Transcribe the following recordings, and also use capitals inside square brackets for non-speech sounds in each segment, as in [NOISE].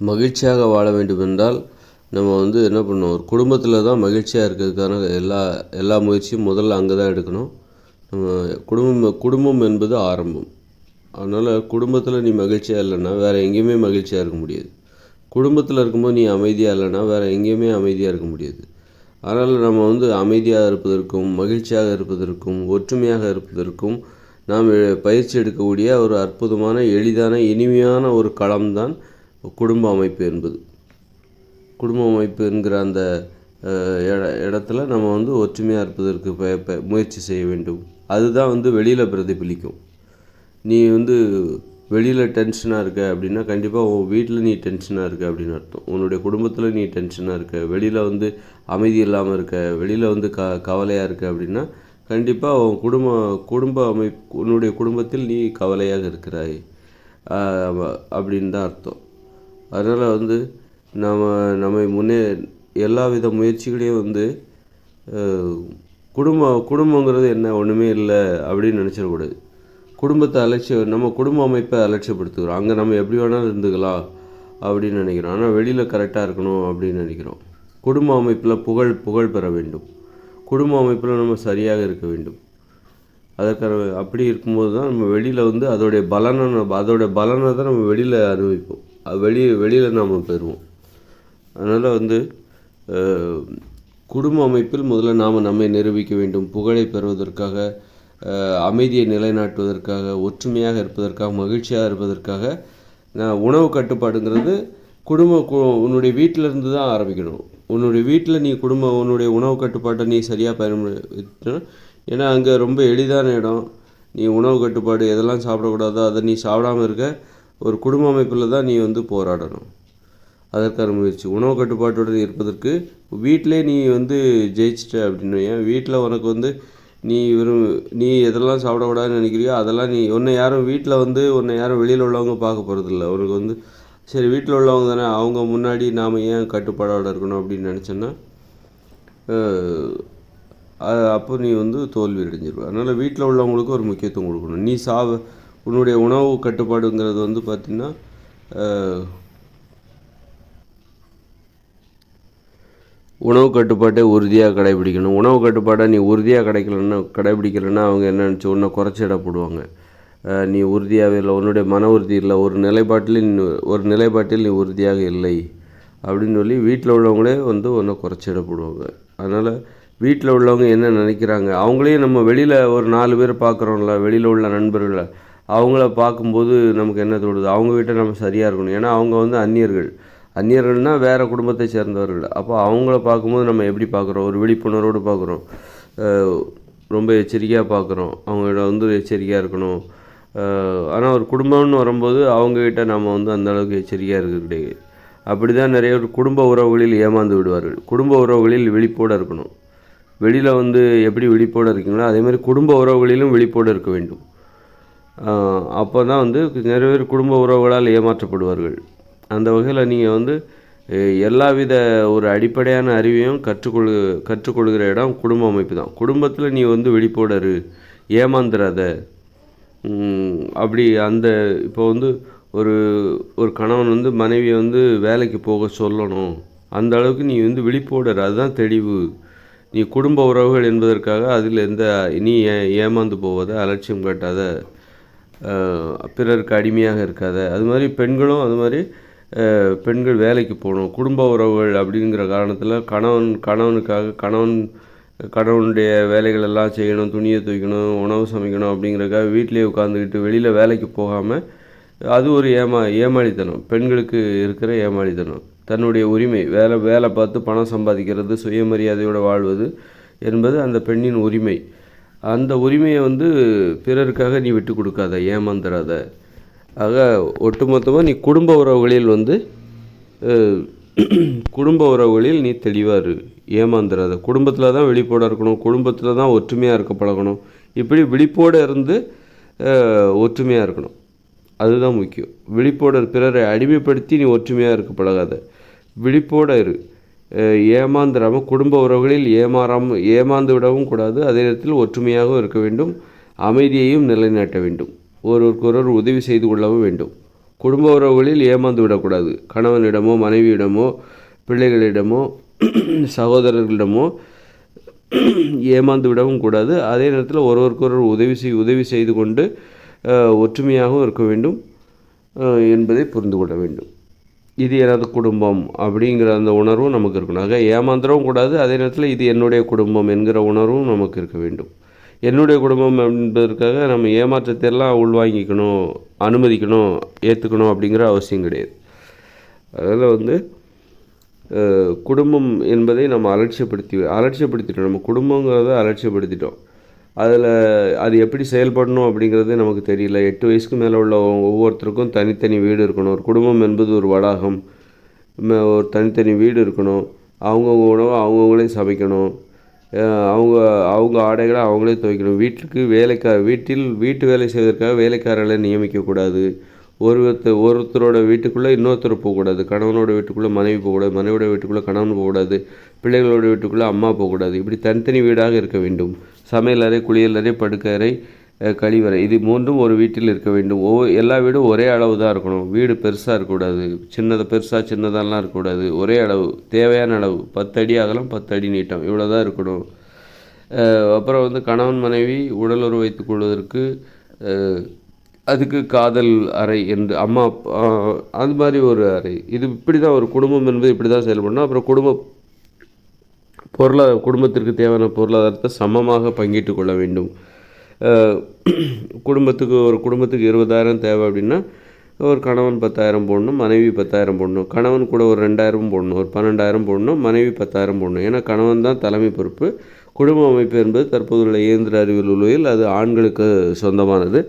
மகிழ்ச்சியாக வாழ வேண்டுமென்றால் நம்ம வந்து என்ன பண்ணணும் ஒரு குடும்பத்தில் தான் மகிழ்ச்சியாக இருக்கிறதுக்கான எல்லா எல்லா முயற்சியும் முதல்ல அங்கே தான் எடுக்கணும். நம்ம குடும்பம் குடும்பம் என்பது ஆரம்பம். அதனால் குடும்பத்தில் நீ மகிழ்ச்சியாக இல்லைன்னா வேறு எங்கேயுமே மகிழ்ச்சியாக இருக்க முடியாது. குடும்பத்தில் இருக்கும்போது நீ அமைதியாக இல்லைன்னா வேறு எங்கேயுமே அமைதியாக இருக்க முடியாது. அதனால் நம்ம வந்து அமைதியாக இருப்பதற்கும் மகிழ்ச்சியாக இருப்பதற்கும் ஒற்றுமையாக இருப்பதற்கும் நாம் பயிற்சி எடுக்கக்கூடிய ஒரு அற்புதமான எளிதான இனிமையான ஒரு களம்தான் குடும்ப அமைப்பு என்பது. குடும்ப அமைப்பு என்கிற அந்த இடத்துல நம்ம வந்து ஒற்றுமையாக இருப்பதற்கு ப- முயற்சி செய்ய வேண்டும். அதுதான் வந்து வெளியில் பிரதிபலிக்கும். நீ வந்து வெளியில் டென்ஷனாக இருக்க அப்படின்னா கண்டிப்பாக உன் வீட்டில் நீ டென்ஷனாக இருக்க அப்படின்னு அர்த்தம். உன்னுடைய குடும்பத்தில் நீ டென்ஷனாக இருக்க. வெளியில் வந்து அமைதி இல்லாமல் இருக்க. வெளியில் வந்து க கவலையாக இருக்க அப்படின்னா கண்டிப்பாக உன் குடும்ப குடும்ப அமைப்பு உன்னுடைய குடும்பத்தில் நீ கவலையாக இருக்கிறாய். அப்படின்னு தான் அர்த்தம். அதனால் வந்து நம்ம நம்மை முன்னே எல்லா வித முயற்சிகளையும் வந்து குடும்பம் குடும்பங்கிறது என்ன ஒன்றுமே இல்லை அப்படின்னு நினச்சிடக்கூடாது. குடும்பத்தை அலட்சியம் நம்ம குடும்ப அமைப்பை அலட்சியப்படுத்துகிறோம். அங்கே நம்ம எப்படி வேணாலும் இருந்துக்கலாம் அப்படின்னு நினைக்கிறோம். ஆனால் வெளியில் கரெக்டாக இருக்கணும் அப்படின்னு நினைக்கிறோம். குடும்ப அமைப்பில் புகழ் புகழ் பெற வேண்டும். குடும்ப அமைப்பில் நம்ம சரியாக இருக்க வேண்டும். அதற்கான அப்படி இருக்கும்போது தான் நம்ம வெளியில் வந்து அதோடைய பலனை அதோடைய பலனை தான் நம்ம வெளியில் அனுபவிப்போம் வெளி வெளியில் நாம் பெறுவோம். அதனால் வந்து குடும்ப அமைப்பில் முதல்ல நாம் நம்மை நிரூபிக்க வேண்டும். புகழை பெறுவதற்காக அமைதியை நிலைநாட்டுவதற்காக ஒற்றுமையாக இருப்பதற்காக மகிழ்ச்சியாக இருப்பதற்காக நான் உணவு கட்டுப்பாடுங்கிறது குடும்ப உன்னுடைய வீட்டில் இருந்து தான் ஆரம்பிக்கணும். உன்னுடைய வீட்டில் நீ குடும்ப உன்னுடைய உணவு கட்டுப்பாட்டை நீ சரியாக பயன்படுத்தணும் ஏன்னா அங்கே ரொம்ப எளிதான இடம். நீ உணவு கட்டுப்பாடு எதெல்லாம் சாப்பிடக்கூடாதோ அதை நீ சாப்பிடாம இருக்க ஒரு குடும்ப அமைப்பில் தான் நீ வந்து போராடணும். அதற்கான முயற்சி. உணவு கட்டுப்பாட்டுடன் இருப்பதற்கு வீட்டிலே நீ வந்து ஜெயிச்சிட்ட அப்படின்னு ஏன் வீட்டில் உனக்கு வந்து நீ வெறும் நீ எதெல்லாம் சாப்பிடக்கூடாதுன்னு நினைக்கிறியோ அதெல்லாம் நீ உன்னை யாரும் வீட்டில் வந்து உன்னை யாரும் வெளியில் உள்ளவங்க பார்க்க போகிறதில்ல உனக்கு வந்து சரி வீட்டில் உள்ளவங்க தானே அவங்க முன்னாடி நாம் ஏன் கட்டுப்பாடோடு இருக்கணும் அப்படின்னு நினச்சோன்னா அப்போ நீ வந்து தோல்வி அடைஞ்சிருவ அதனால் வீட்டில் உள்ளவங்களுக்கு ஒரு முக்கியத்துவம் கொடுக்கணும். நீ சாவ உன்னுடைய உணவு கட்டுப்பாடுங்கிறது வந்து பார்த்திங்கன்னா உணவு கட்டுப்பாட்டை உறுதியாக கடைபிடிக்கணும். உணவு கட்டுப்பாட்டை நீ உறுதியாக கிடைக்கலன்னா கடைபிடிக்கலன்னா அவங்க என்ன நினச்சி உன்னை குறைச்சிடப்படுவாங்க போடுவாங்க. நீ உறுதியாகவே இல்லை உன்னுடைய மன உறுதி இல்லை ஒரு நிலைப்பாட்டில் நீ ஒரு நிலைப்பாட்டில் நீ உறுதியாக இல்லை அப்படின்னு சொல்லி வீட்டில் உள்ளவங்களே வந்து உன்னை குறைச்சிடப்படுவாங்க போடுவாங்க. அதனால் வீட்டில் உள்ளவங்க என்ன நினைக்கிறாங்க? அவங்களையும் நம்ம வெளியில் ஒரு நாலு பேர் பார்க்குறோம்ல வெளியில் உள்ள நண்பர்களை அவங்கள பார்க்கும்போது நமக்கு என்ன தோணுது? அவங்க கிட்ட நம்ம சரியாக இருக்கணும். ஏன்னா அவங்க வந்து அந்நியர்கள். அந்நியர்கள்னா வேறு குடும்பத்தை சேர்ந்தவர்கள். அப்போ அவங்கள பார்க்கும்போது நம்ம எப்படி பார்க்குறோம்? ஒரு விழிப்புணர்வோடு பார்க்குறோம். ரொம்ப எச்சரிக்கையாக பார்க்குறோம். அவங்களோட வந்து எச்சரிக்கையாக இருக்கணும். ஆனால் ஒரு குடும்பம்னு வரும்போது அவங்கக்கிட்ட நம்ம வந்து அந்தளவுக்கு எச்சரிக்கையாக இருக்க கிடையாது. அப்படி தான் நிறைய ஒரு குடும்ப உறவுகளில் ஏமாந்து விடுவார்கள். குடும்ப உறவுகளில் விழிப்போடு இருக்கணும். வெளியில் வந்து எப்படி விழிப்போடு இருக்கீங்களோ அதேமாதிரி குடும்ப உறவுகளிலும் விழிப்போடு இருக்க வேண்டும். அப்போ தான் வந்து நிறைய பேர் குடும்ப உறவுகளால் ஏமாற்றப்படுவார்கள். அந்த வகையில் நீங்கள் வந்து எல்லாவித ஒரு அடிப்படையான அறிவையும் கற்றுக்கொள் கற்றுக்கொள்கிற இடம் குடும்ப அமைப்பு தான். குடும்பத்தில் நீ வந்து வெளிப்போடரு ஏமாந்துடாத அப்படி அந்த இப்போ வந்து ஒரு ஒரு கணவன் வந்து மனைவியை வந்து வேலைக்கு போக சொல்லணும். அந்த அளவுக்கு நீ வந்து விழிப்போடர் அதுதான் தெளிவு. நீ குடும்ப உறவுகள் என்பதற்காக அதில் எந்த நீ ஏ ஏமாந்து போவதை அலட்சியம் காட்டாத. பிறருக்கு அடிமையாக இருக்காத. அது மாதிரி பெண்களும் அது மாதிரி பெண்கள் வேலைக்கு போகணும். குடும்ப உறவுகள் அப்படிங்கிற காரணத்தில் கணவன் கணவனுக்காக கணவன் கணவனுடைய வேலைகள் எல்லாம் செய்யணும் துணியை துவைக்கணும் உணவு சமைக்கணும் அப்படிங்கிறக்காக வீட்டிலேயே உட்காந்துக்கிட்டு வெளியில் வேலைக்கு போகாமல் அது ஒரு ஏமா ஏமாளித்தனம். பெண்களுக்கு இருக்கிற ஏமாளித்தனம். தன்னுடைய உரிமை வேலை வேலை பார்த்து பணம் சம்பாதிக்கிறது சுயமரியாதையோடு வாழ்வது என்பது அந்த பெண்ணின் உரிமை. அந்த உரிமையை வந்து பிறருக்காக நீ விட்டு கொடுக்காத ஏமாந்துடாத ஆக ஒட்டுமொத்தமாக நீ குடும்ப உறவுகளில் வந்து குடும்ப உறவுகளில் நீ தெளிவாக இரு ஏமாந்துடாத குடும்பத்தில் தான் விழிப்போட இருக்கணும் குடும்பத்தில் தான் ஒற்றுமையாக இருக்க பழகணும். இப்படி விழிப்போடு இருந்து ஒற்றுமையாக இருக்கணும். அதுதான் முக்கியம். விழிப்போட பிறரை அடிமைப்படுத்தி நீ ஒற்றுமையாக இருக்க பழகாத. விழிப்போட இரு. ஏமாந்துடாமல் குடும்ப உறவுகளில் ஏமாறாமல் ஏமாந்து விடவும் கூடாது. அதே நேரத்தில் ஒற்றுமையாகவும் இருக்க வேண்டும். அமைதியையும் நிலைநாட்ட வேண்டும். ஒருவருக்கொருவர் உதவி செய்து கொள்ளவும் வேண்டும். குடும்ப உறவுகளில் ஏமாந்து விடக்கூடாது. கணவனிடமோ மனைவியிடமோ பிள்ளைகளிடமோ சகோதரர்களிடமோ ஏமாந்து விடவும் கூடாது. அதே நேரத்தில் ஒருவருக்கொருவர் உதவி செய் உதவி செய்து கொண்டு ஒற்றுமையாகவும் இருக்க வேண்டும் என்பதை புரிந்து கொள்ள வேண்டும். இது எனது குடும்பம் அப்படிங்கிற அந்த உணர்வும் நமக்கு இருக்கணும். ஆக ஏமாந்துடவும் கூடாது. அதே நேரத்தில் இது என்னுடைய குடும்பம் என்கிற உணர்வும் நமக்கு இருக்க வேண்டும். என்னுடைய குடும்பம் என்பதற்காக நம்ம ஏமாற்றத்தை எல்லாம் உள்வாங்கிக்கணும் அனுமதிக்கணும் ஏற்றுக்கணும் அப்படிங்கிற அவசியம் கிடையாது. அதில் வந்து குடும்பம் என்பதை நம்ம அலட்சியப்படுத்தி அலட்சியப்படுத்திட்டோம். நம்ம குடும்பங்கிறத அலட்சியப்படுத்திட்டோம். அதில் அது எப்படி செயல்படணும் அப்படிங்கிறது நமக்கு தெரியல. எட்டு வயசுக்கு மேலே உள்ள ஒவ்வொருத்தருக்கும் தனித்தனி வீடு இருக்கணும். ஒரு குடும்பம் என்பது ஒரு வளாகம். ஒரு தனித்தனி வீடு இருக்கணும். அவங்கவுங்க உணவை அவங்கவுங்களே சமைக்கணும். அவங்க அவங்க ஆடைகளை அவங்களே துவைக்கணும். வீட்டுக்கு வேலைக்கா வீட்டில் வீட்டு வேலை செய்வதற்காக வேலைக்காரர்களை நியமிக்கக்கூடாது ஒருத்தர் ஒருத்தரோட வீட்டுக்குள்ளே இன்னொருத்தர் போகக்கூடாது. கணவனோட வீட்டுக்குள்ளே மனைவி போகக்கூடாது. மனைவியோட வீட்டுக்குள்ளே கணவன் போகக்கூடாது. பிள்ளைகளோட வீட்டுக்குள்ளே அம்மா போகக்கூடாது. இப்படி தனித்தனி வீடாக இருக்க வேண்டும். சமையலறை குளியலறை படுக்கறை கழிவறை. இது மூன்றும் ஒரு வீட்டில் இருக்க வேண்டும். ஒவ்வொரு எல்லா வீடும் ஒரே அளவு தான் இருக்கணும். வீடு பெருசாக இருக்கக்கூடாது. சின்னதை பெருசாக சின்னதெல்லாம் இருக்கக்கூடாது. ஒரே அளவு. தேவையான அளவு. பத்து அடி அகலம் பத்து அடி நீட்டம். இவ்வளோ தான் இருக்கணும் அப்புறம் வந்து கணவன் மனைவி உடலுறவு வைத்துக் கொள்வதற்கு அதுக்கு காதல் அறை என்று அம்மா அது மாதிரி ஒரு அறை. இது இப்படி தான் ஒரு குடும்பம் என்பது இப்படி தான் செயல்படணும். அப்புறம் குடும்ப பொருளா குடும்பத்திற்கு தேவையான பொருளாதாரத்தை சமமாக பங்கிட்டு கொள்ள வேண்டும். குடும்பத்துக்கு ஒரு குடும்பத்துக்கு இருபதாயிரம் தேவை அப்படின்னா ஒரு கணவன் பத்தாயிரம் போடணும் மனைவி பத்தாயிரம் போடணும். கணவன் கூட ஒரு ரெண்டாயிரம் போடணும் ஒரு பன்னெண்டாயிரம் போடணும் மனைவி பத்தாயிரம் போடணும். ஏன்னா கணவன் தான் தலைமை பொறுப்பு. குடும்ப அமைப்பு என்பது தற்போதுள்ள இயந்திர அறிவியல் உலகில் அது ஆண்களுக்கு சொந்தமானது.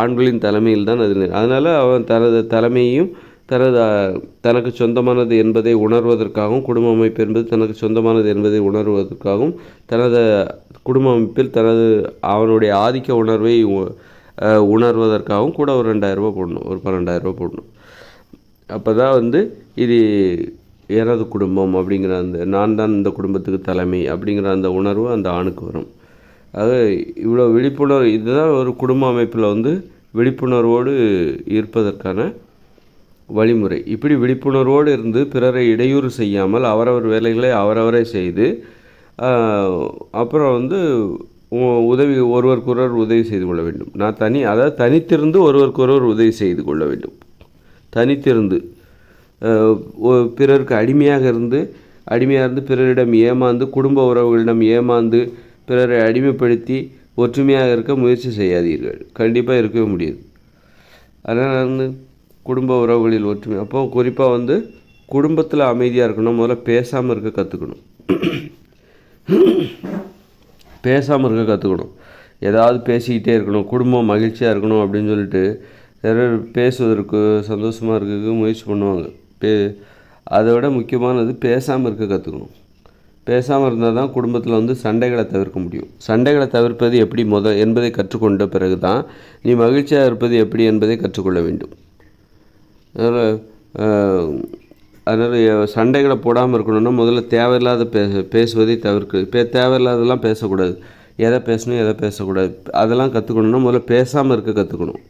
ஆண்களின் தலைமையில் தான் அது அதனால் அவன் தனது தலைமையையும் தனது தனக்கு சொந்தமானது என்பதை உணர்வதற்காகவும் குடும்ப அமைப்பு என்பது தனக்கு சொந்தமானது என்பதை உணர்வதற்காகவும் தனது குடும்ப அமைப்பில் தனது அவனுடைய ஆதிக்க உணர்வை உ- உணர்வதற்காகவும் கூட ஒரு ரெண்டாயிரரூபா போடணும் ஒரு பன்னெண்டாயிரரூபா போடணும். அப்போ தான் வந்து இது எனது குடும்பம் அப்படிங்கிற அந்த நான் தான் இந்த குடும்பத்துக்கு தலைமை அப்படிங்கிற அந்த உணர்வு அந்த ஆணுக்கு வரும். அது இவ்வளோ விழிப்புணர்வு இதுதான் ஒரு குடும்ப அமைப்பில் வந்து விழிப்புணர்வோடு இருப்பதற்கான வழிமுறை. இப்படி விழிப்புணர்வோடு இருந்து பிறரை இடையூறு செய்யாமல் அவரவர் வேலைகளை அவரவரே செய்து அப்புறம் வந்து உதவி ஒருவருக்கொருவர் உதவி செய்து கொள்ள வேண்டும். நான் தனி அதாவது தனித்திருந்து ஒருவருக்கொருவர் உதவி செய்து கொள்ள வேண்டும். தனித்திருந்து பிறருக்கு அடிமையாக இருந்து அடிமையாக இருந்து பிறரிடம் ஏமாந்து குடும்ப உறவுகளிடம் ஏமாந்து பிறரை அடிமைப்படுத்தி ஒற்றுமையாக இருக்க முயற்சி செய்யாதீர்கள். கண்டிப்பாக இருக்கவே முடியாது. அதனால் வந்து குடும்ப உறவுகளில் ஒற்றுமை. அப்போ குறிப்பாக வந்து குடும்பத்தில் அமைதியாக இருக்கணும். முதல்ல பேசாமல் இருக்க கற்றுக்கணும் பேசாமல் இருக்க கற்றுக்கணும் ஏதாவது பேசிக்கிட்டே இருக்கணும். குடும்பம் மகிழ்ச்சியாக இருக்கணும் அப்படின்னு சொல்லிட்டு நிறைய பேசுவதற்கு சந்தோஷமாக இருக்கிறதுக்கு முயற்சி பண்ணுவாங்க. பே அதை விட முக்கியமானது பேசாமல் இருக்க கற்றுக்கணும் பேசாமல் இருந்தால் தான் குடும்பத்தில் வந்து சண்டைகளை தவிர்க்க முடியும். சண்டைகளை தவிர்ப்பது எப்படி முத என்பதை கற்றுக்கொண்ட பிறகு தான் நீ மகிழ்ச்சியாக இருப்பது எப்படி என்பதை கற்றுக்கொள்ள வேண்டும். அதனால் அதனால் சண்டைகளை போடாமல் இருக்கணும்னா முதல்ல தேவையில்லாத பேச பேசுவதை தவிர்க்க பே தேவையில்லாதெல்லாம் பேசக்கூடாது. எதை பேசணும் எதை பேசக்கூடாது. அதெல்லாம் கற்றுக்கணுன்னா முதல்ல பேசாமல் இருக்க கற்றுக்கணும்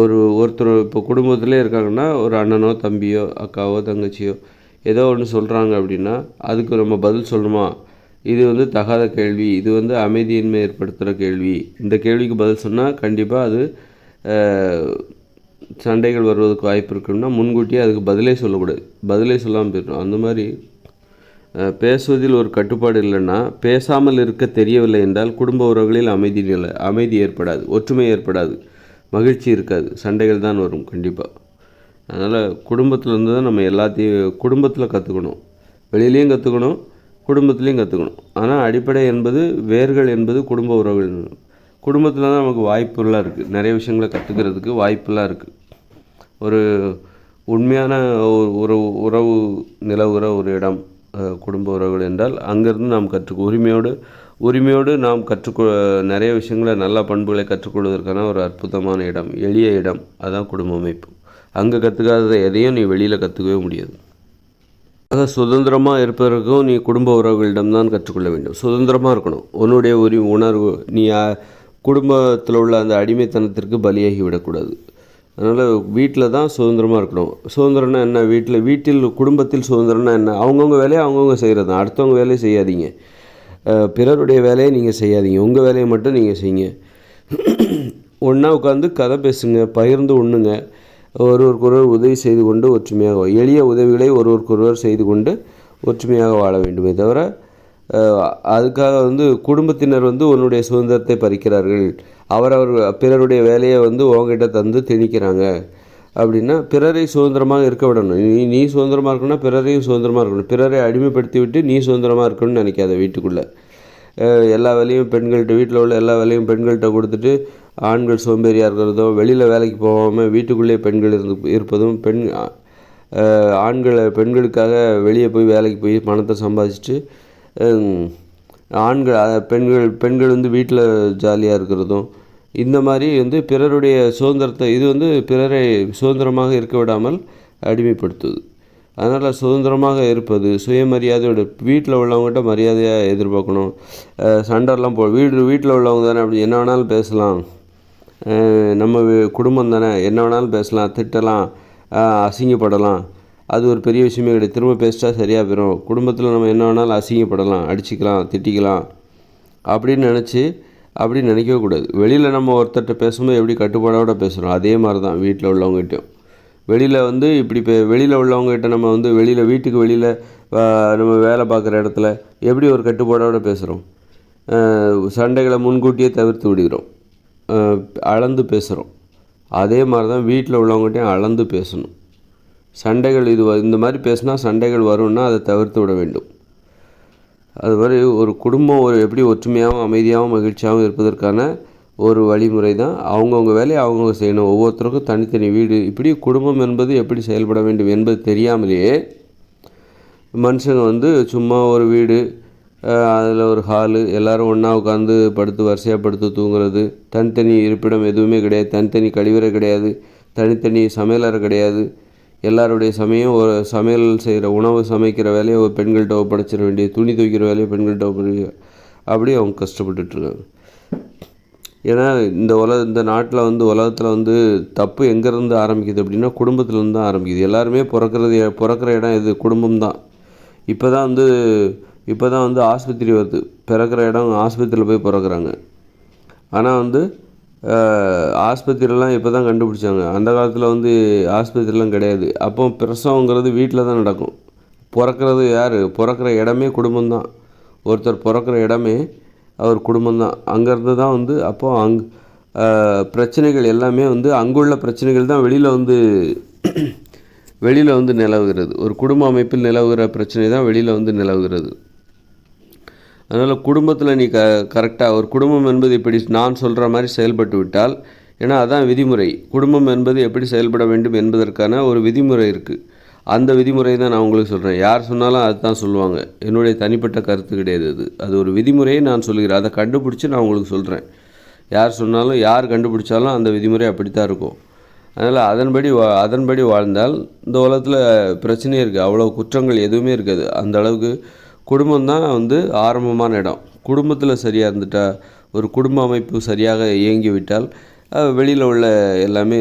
ஒரு ஒருத்தர் இப்போ குடும்பத்திலே இருக்காங்கன்னா ஒரு அண்ணனோ தம்பியோ அக்காவோ தங்கச்சியோ ஏதோ ஒன்று சொல்கிறாங்க அப்படின்னா அதுக்கு நம்ம பதில் சொல்லணுமா? இது வந்து தகாத கேள்வி. இது வந்து அமைதியின்மை ஏற்படுத்துகிற கேள்வி. இந்த கேள்விக்கு பதில் சொன்னால் கண்டிப்பாக அது சண்டைகள் வருவதற்கு வாய்ப்பு இருக்குன்னா முன்கூட்டியே அதுக்கு பதிலே சொல்லக்கூடாது பதிலே சொல்லாமல் போயிடணும். அந்த மாதிரி பேசுவதில் ஒரு கட்டுப்பாடு இல்லைன்னா பேசாமல் இருக்க தெரியவில்லை என்றால் குடும்ப உறவுகளில் அமைதி நிலை அமைதி ஏற்படாது ஒற்றுமை ஏற்படாது மகிழ்ச்சி இருக்காது சண்டைகள் தான் வரும் கண்டிப்பாக அதனால் குடும்பத்தில் இருந்து தான் நம்ம எல்லாத்தையும் குடும்பத்தில் கற்றுக்கணும் வெளியிலையும் கற்றுக்கணும் குடும்பத்துலேயும் கற்றுக்கணும் ஆனால் அடிப்படை என்பது வேர்கள் என்பது குடும்ப உறவுகள். குடும்பத்தில் தான் நமக்கு வாய்ப்புலாம் இருக்குது நிறைய விஷயங்களை கற்றுக்கிறதுக்கு வாய்ப்புலாம் இருக்குது ஒரு உண்மையான ஒரு உறவு உறவு நிலவுகிற ஒரு இடம் குடும்ப உறவுகள் என்றால் அங்கேருந்து நாம் கற்றுக்க உரிமையோடு உரிமையோடு நாம் கற்றுக்கொ நிறைய விஷயங்களை நல்ல பண்புகளை கற்றுக்கொள்வதற்கான ஒரு அற்புதமான இடம் எளிய இடம். அதுதான் குடும்ப அமைப்பு. அங்கே கற்றுக்காததை எதையும் நீ வெளியில் கற்றுக்கவே முடியாது. ஆக சுதந்திரமாக இருப்பதற்கும் நீ குடும்ப உறவுகளிடம்தான் கற்றுக்கொள்ள வேண்டும். சுதந்திரமாக இருக்கணும். உன்னுடைய உரி உணர்வு. நீ குடும்பத்தில் உள்ள அந்த அடிமைத்தனத்திற்கு பலியாகி விடக்கூடாது. அதனால் வீட்டில் தான் சுதந்திரமாக இருக்கணும். சுதந்திரம்னா என்ன? வீட்டில் வீட்டில் குடும்பத்தில் சுதந்திரம்னா என்ன? அவங்கவுங்க வேலையை அவங்கவுங்க செய்கிறது தான். அடுத்தவங்க வேலையை செய்யாதீங்க. பிறருடைய வேலையை நீங்கள் செய்யாதீங்க. உங்கள் வேலையை மட்டும் நீங்கள் செய்யுங்க. ஒன்றா உட்காந்து கதை பேசுங்க பகிர்ந்து உண்ணுங்க. ஒருவருக்கொருவர் உதவி செய்து கொண்டு ஒற்றுமையாக எளிய உதவிகளை ஒருவருக்கொருவர் செய்து கொண்டு ஒற்றுமையாக வாழ வேண்டுமே தவிர அதுக்காக வந்து குடும்பத்தினர் வந்து உன்னுடைய சுதந்திரத்தை பறிக்கிறார்கள். அவரவர் பிறருடைய வேலையை வந்து உங்ககிட்ட தந்து திணிக்கிறாங்க. அப்படின்னா பிறரை சுதந்திரமாக இருக்க விடணும். நீ நீ சுதந்திரமாக இருக்கணும்னா பிறரையும் சுதந்திரமாக இருக்கணும். பிறரை அடிமைப்படுத்தி விட்டு நீ சுதந்திரமாக இருக்கணும்னு நினைக்காத வீட்டுக்குள்ளே. எல்லா வேலையும் பெண்கள்கிட்ட வீட்டில் உள்ள எல்லா வேலையும் பெண்கள்கிட்ட கொடுத்துட்டு ஆண்கள் சோம்பேறியாக இருக்கிறதோ வெளியில் வேலைக்கு போகாமல் வீட்டுக்குள்ளேயே பெண்கள் இருந்து இருப்பதும் பெண் ஆண்களை பெண்களுக்காக வெளியே போய் வேலைக்கு போய் பணத்தை சம்பாதிச்சுட்டு ஆண்கள் பெண்கள் பெண்கள் வந்து வீட்டில் ஜாலியாக இருக்கிறதும் இந்த மாதிரி வந்து பிறருடைய சுதந்திரத்தை இது வந்து பிறரை சுதந்திரமாக இருக்க விடாமல் அடிமைப்படுத்துது. அதனால் சுதந்திரமாக இருப்பது சுயமரியாதையோட வீட்டில் உள்ளவங்ககிட்ட மரியாதையாக எதிர்பார்க்கணும். சண்டெல்லாம் போ வீடு வீட்டில் உள்ளவங்க தானே அப்படி என்ன வேணாலும் பேசலாம். நம்ம குடும்பம் தானே என்ன வேணாலும் பேசலாம் திட்டலாம் அசிங்கப்படலாம். அது ஒரு பெரிய விஷயமே கிடையாது. திரும்ப பேசிட்டா சரியாக போயிடும் குடும்பத்தில் நம்ம என்ன வேணாலும் அசிங்கப்படலாம் அடிச்சுக்கலாம் திட்டிக்கலாம். அப்படின்னு நினச்சி அப்படி நினைக்கவே கூடாது. வெளியில் நம்ம ஒருத்தர்கிட்ட பேசும்போது எப்படி கட்டுப்பாடோட பேசுகிறோம் அதே மாதிரி தான் வீட்டில் உள்ளவங்ககிட்டயும். வெளியில் வந்து இப்படி இப்போ வெளியில் உள்ளவங்ககிட்ட நம்ம வந்து வெளியில் வீட்டுக்கு வெளியில் நம்ம வேலை பார்க்குற இடத்துல எப்படி ஒரு கட்டுப்பாடோடு பேசுகிறோம் சண்டைகளை முன்கூட்டியே தவிர்த்து விடுகிறோம். அளந்து பேசுகிறோம் அதே மாதிரி தான் வீட்டில் உள்ளவங்ககிட்டயும் அளந்து பேசணும். சண்டைகள் இது இந்த மாதிரி பேசினா சண்டைகள் வரும்னா அதை தவிர்த்து விட வேண்டும். அது மாதிரி ஒரு குடும்பம் ஒரு எப்படி ஒற்றுமையாகவும் அமைதியாகவும் மகிழ்ச்சியாகவும் இருப்பதற்கான ஒரு வழிமுறை தான். அவங்கவுங்க வேலையை அவங்கவுங்க செய்யணும். ஒவ்வொருத்தருக்கும் தனித்தனி வீடு. இப்படி குடும்பம் என்பது எப்படி செயல்பட வேண்டும் என்பது தெரியாமலேயே மனுஷங்க வந்து சும்மா ஒரு வீடு அதில் ஒரு ஹாலு எல்லாரும் ஒன்றா உட்காந்து படுத்து வரிசையாக படுத்து தூங்குறது. தனித்தனி இருப்பிடம் எதுவுமே கிடையாது. தனித்தனி கழிவறை கிடையாது. தனித்தனி சமையலறை கிடையாது. எல்லாருடைய சமயம் ஒரு சமையல் செய்கிற உணவு சமைக்கிற வேலையை ஒரு பெண்கள்கிட்ட ஒப்படைச்சிட வேண்டிய துணி துவைக்கிற வேலையை பெண்கள்கிட்ட ஒப்படை அப்படி அவங்க கஷ்டப்பட்டுட்ருக்காங்க ஏன்னா இந்த உலக இந்த நாட்டில் வந்து உலகத்தில் வந்து தப்பு எங்கேருந்து ஆரம்பிக்குது அப்படின்னா குடும்பத்துலேருந்து தான் ஆரம்பிக்குது. எல்லாருமே பிறக்கிறது பிறக்கிற இடம் இது குடும்பம் தான். இப்போ தான் வந்து இப்போ தான் வந்து ஆஸ்பத்திரி வருது. பிறக்கிற இடம் ஆஸ்பத்திரியில் போய் பிறக்கிறாங்க. ஆனால் வந்து ஆஸ்பத்திரியெல்லாம் ஆஸ்பத்திரிலாம் இப்போ தான் கண்டுபிடிச்சாங்க. அந்த காலத்தில் வந்து ஆஸ்பத்திரிலாம் கிடையாது. அப்போ பிரசவங்கிறது வீட்டில் தான் நடக்கும். பிறக்கிறது யார்? பிறக்கிற இடமே குடும்பம் தான் ஒருத்தர் பிறக்கிற இடமே அவர் குடும்பம் தான் அங்கேருந்து தான் வந்து அப்போ அங் பிரச்சனைகள் எல்லாமே வந்து அங்குள்ள பிரச்சனைகள் தான் வெளியில் வந்து [CLEARS THROAT] வெளியில் வந்து நிலவுகிறது. ஒரு குடும்ப அமைப்பில் நிலவுகிற பிரச்சனை தான் வெளியில் வந்து நிலவுகிறது. அதனால் குடும்பத்தில் நீ க கரெக்டாக ஒரு குடும்பம் என்பது இப்படி நான் சொல்கிற மாதிரி செயல்பட்டு விட்டால் ஏன்னா அதான் விதிமுறை. குடும்பம் என்பது எப்படி செயல்பட வேண்டும் என்பதற்கான ஒரு விதிமுறை இருக்குது அந்த விதிமுறை தான் நான் உங்களுக்கு சொல்கிறேன் யார் சொன்னாலும் அதுதான் சொல்லுவாங்க. என்னுடைய தனிப்பட்ட கருத்து கிடையாது அது. அது ஒரு விதிமுறையை நான் சொல்கிறேன் அதை கண்டுபிடிச்சி நான் உங்களுக்கு சொல்கிறேன் யார் சொன்னாலும் யார் கண்டுபிடிச்சாலும் அந்த விதிமுறை அப்படி தான் இருக்கும். அதனால் அதன்படி வா அதன்படி வாழ்ந்தால் இந்த உலகத்தில் பிரச்சனையே இருக்குது அவ்வளோ குற்றங்கள் எதுவுமே இருக்காது. அந்த அளவுக்கு குடும்பம் தான் வந்து ஆரம்பமான இடம். குடும்பத்தில் சரியாக இருந்துட்டால் ஒரு குடும்ப அமைப்பு சரியாக இயங்கிவிட்டால் வெளியில் உள்ள எல்லாமே